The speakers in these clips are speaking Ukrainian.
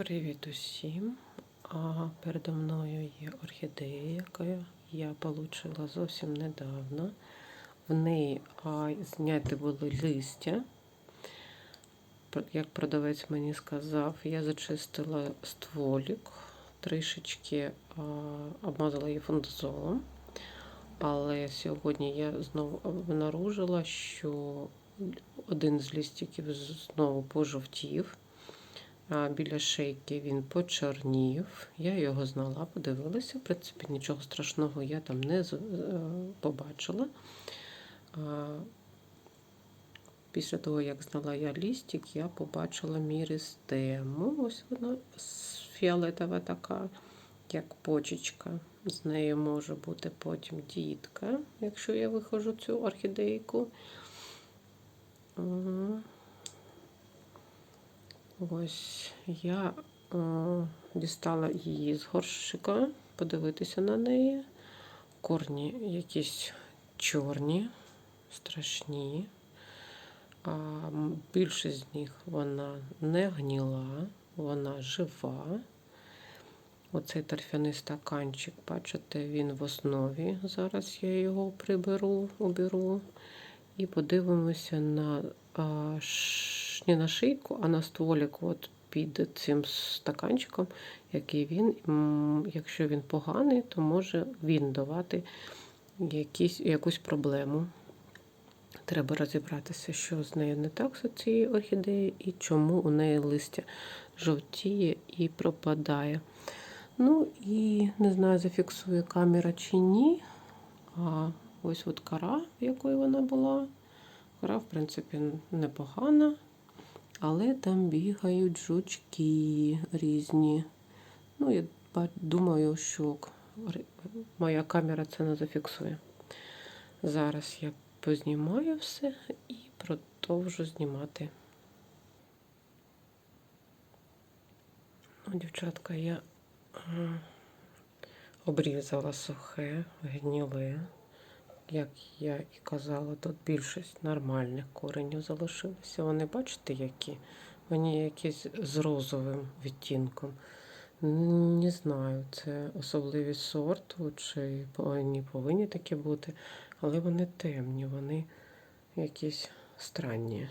Привіт усім! А передо мною є орхідея, яку я отримала зовсім недавно. В неї а, зняті були листя. Як продавець мені сказав, я зачистила стволік, трішечки а, обмазала її фундазолом. Але сьогодні я знову обнаружила, що один з листиків знову пожовтів. А біля шейки він почорнів. Я його знала, подивилася. В принципі, нічого страшного я там не побачила. Після того, як знала я лістик, я побачила міристему. Ось вона фіолетова така, як почечка. З нею може бути потім дітка, якщо я виходжу цю орхідейку. Ось я о, дістала її з горщика, подивитися на неї. Корні якісь чорні, страшні. А Більшість з них вона не гніла, вона жива. Оцей торфяний стаканчик, бачите, він в основі. Зараз я його приберу, уберу. І подивимося на а, не на шийку, а на стволік от під цим стаканчиком, який він, якщо він поганий, то може він давати якісь, якусь проблему. Треба розібратися, що з нею не так з цією орхідеєю і чому у неї листя жовтіє і пропадає. Ну і не знаю, зафіксує камера чи ні. А ось от кара, в якої вона була. Кора, в принципі, непогана. Але там бігають жучки різні. Ну, я думаю, що моя камера це не зафіксує. Зараз я познімаю все і продовжу знімати. Ну, Дівчатка, я обрізала сухе, гніле. Як я і казала, тут більшість нормальних коренів залишилися. Вони, бачите, які? Вони якісь з розовим відтінком. Не знаю, це особливість сорту, чи вони повинні такі бути, але вони темні, вони якісь странні,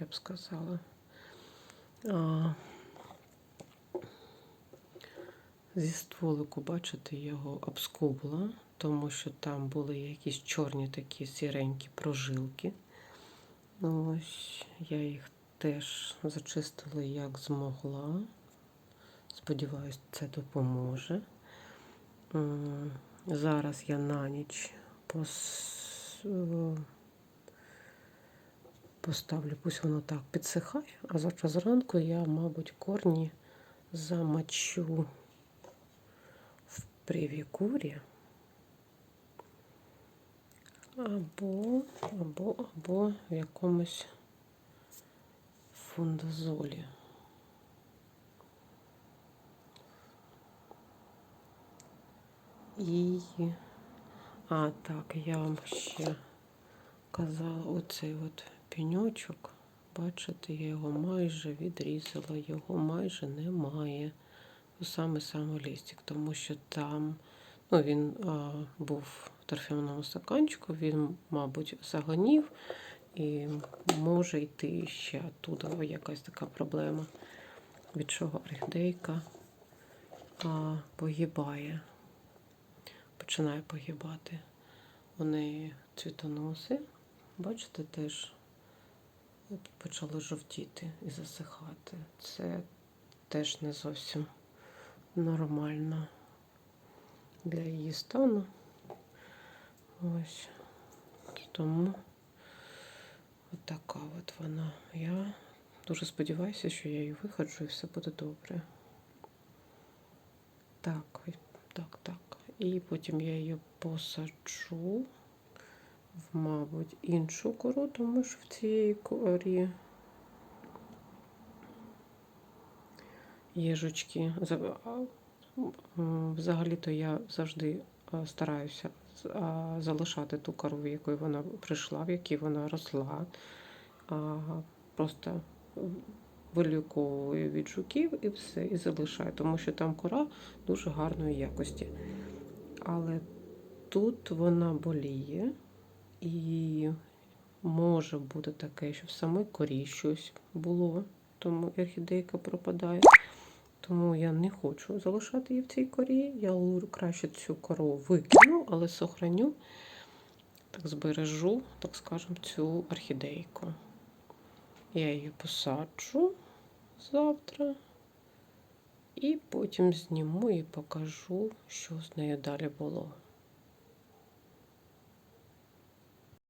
я б сказала. А, Зі стволику, бачите, його обскубла тому що там були якісь чорні такі сіренькі прожилки. Ось я їх теж зачистила як змогла. Сподіваюсь, це допоможе. Зараз я на ніч пос... поставлю, пусть воно так підсихає, а завтра зранку я, мабуть, корні замочу в привікурі або, або, або в якомусь фундазолі. І, а, так, я вам ще казала оцей от пеньочок. Бачите, я його майже відрізала, його майже немає. Саме-саме лістик, тому що там ну, він а, був торфяному стаканчику, він, мабуть, загонів і може йти ще оттуда якась така проблема, від чого орхідейка погибає, починає погибати. У неї цвітоноси, бачите, теж почали жовтіти і засихати. Це теж не зовсім нормально для її стану. Ось. Тому отака от, вона. Я дуже сподіваюся, що я її виходжу і все буде добре. Так, так, так. І потім я її посаджу в, мабуть, іншу кору, тому що в цій корі є жучки. Взагалі-то я завжди стараюся залишати ту кору, в якої вона прийшла, в якій вона росла. Просто виліковую від жуків і все, і залишаю, тому що там кора дуже гарної якості. Але тут вона боліє, і може бути таке, що в самій корі щось було, тому орхідейка пропадає. Тому я не хочу залишати її в цій корі. Я краще цю кору викину, але сохраню, так збережу, так скажемо, цю орхідейку. Я її посаджу завтра. І потім зніму і покажу, що з нею далі було.